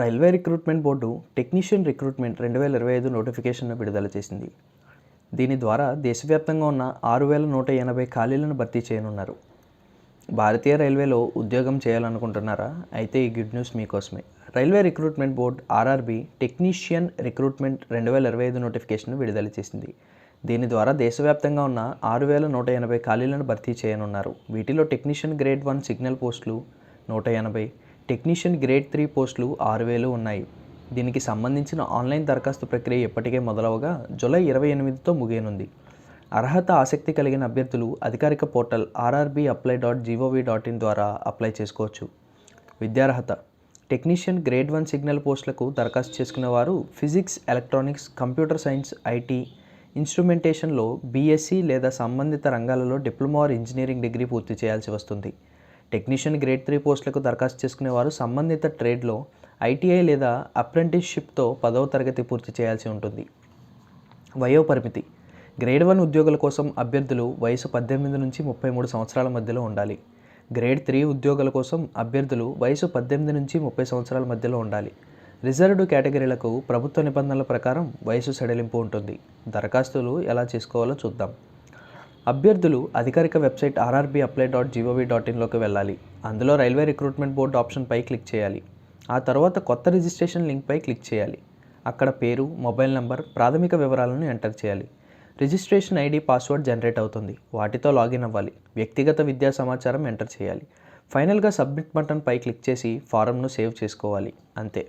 Railway recruitment board technician recruitment రెండు వేల ఇరవై ఐదు నోటిఫికేషన్ను విడుదల చేసింది. దీని ద్వారా దేశవ్యాప్తంగా ఉన్న ఆరు వేల నూట ఎనభై ఖాళీలను భర్తీ చేయనున్నారు. భారతీయ రైల్వేలో ఉద్యోగం చేయాలనుకుంటున్నారా? అయితే ఈ గుడ్ న్యూస్ మీకోసమే. Railway recruitment board RRB technician recruitment రెండు వేల ఇరవై ఐదు నోటిఫికేషన్ను విడుదల చేసింది. దీని ద్వారా దేశవ్యాప్తంగా ఉన్న ఆరు వేల నూట ఎనభై ఖాళీలను భర్తీ చేయనున్నారు. వీటిలో టెక్నీషియన్ గ్రేడ్ వన్ సిగ్నల్ పోస్టులు నూట ఎనభై టెక్నీషియన్ గ్రేడ్ త్రీ పోస్టులు ఆరు వేలు ఉన్నాయి. దీనికి సంబంధించిన ఆన్లైన్ దరఖాస్తు ప్రక్రియ ఇప్పటికే మొదలవగా జూలై ఇరవై ఎనిమిదితో ముగియనుంది. అర్హత ఆసక్తి కలిగిన అభ్యర్థులు అధికారిక portal RRB apply dot GOV dot in ద్వారా అప్లై చేసుకోవచ్చు. విద్యార్హత టెక్నీషియన్ గ్రేడ్ వన్ సిగ్నల్ పోస్టులకు దరఖాస్తు చేసుకునే వారు physics electronics computer science IT ఇన్స్ట్రుమెంటేషన్లో BSc లేదా సంబంధిత రంగాలలో డిప్లొమా ఆర్ ఇంజనీరింగ్ డిగ్రీ పూర్తి చేయాల్సి వస్తుంది. టెక్నీషియన్ గ్రేడ్ త్రీ పోస్టులకు దరఖాస్తు చేసుకునేవారు. సంబంధిత ట్రేడ్లో ఐటీఐ లేదా అప్రెంటిస్షిప్తో పదవ తరగతి పూర్తి చేయాల్సి ఉంటుంది. వయోపరిమితి. గ్రేడ్ వన్ ఉద్యోగుల కోసం అభ్యర్థులు వయసు పద్దెనిమిది నుంచి ముప్పై మూడు సంవత్సరాల మధ్యలో ఉండాలి. గ్రేడ్ త్రీ ఉద్యోగుల కోసం అభ్యర్థులు వయసు పద్దెనిమిది నుంచి ముప్పై సంవత్సరాల మధ్యలో ఉండాలి. రిజర్వ్డ్ కేటగిరీలకు ప్రభుత్వ నిబంధనల ప్రకారం వయసు సడలింపు ఉంటుంది. దరఖాస్తులు ఎలా చేసుకోవాలో చూద్దాం. అభ్యర్థులు అధికారిక website RRB apply dot GOV dot ఇన్లోకి వెళ్ళాలి. అందులో రైల్వే రిక్రూట్మెంట్ బోర్డు ఆప్షన్పై క్లిక్ చేయాలి. ఆ తర్వాత కొత్త రిజిస్ట్రేషన్ లింక్పై క్లిక్ చేయాలి. అక్కడ పేరు మొబైల్ నంబర్ ప్రాథమిక వివరాలను ఎంటర్ చేయాలి. రిజిస్ట్రేషన్ ఐడి పాస్వర్డ్ జనరేట్ అవుతుంది. వాటితో లాగిన్ అవ్వాలి. వ్యక్తిగత విద్యా సమాచారం ఎంటర్ చేయాలి. ఫైనల్గా సబ్మిట్ బటన్పై క్లిక్ చేసి ఫారంను సేవ్ చేసుకోవాలి. అంతే.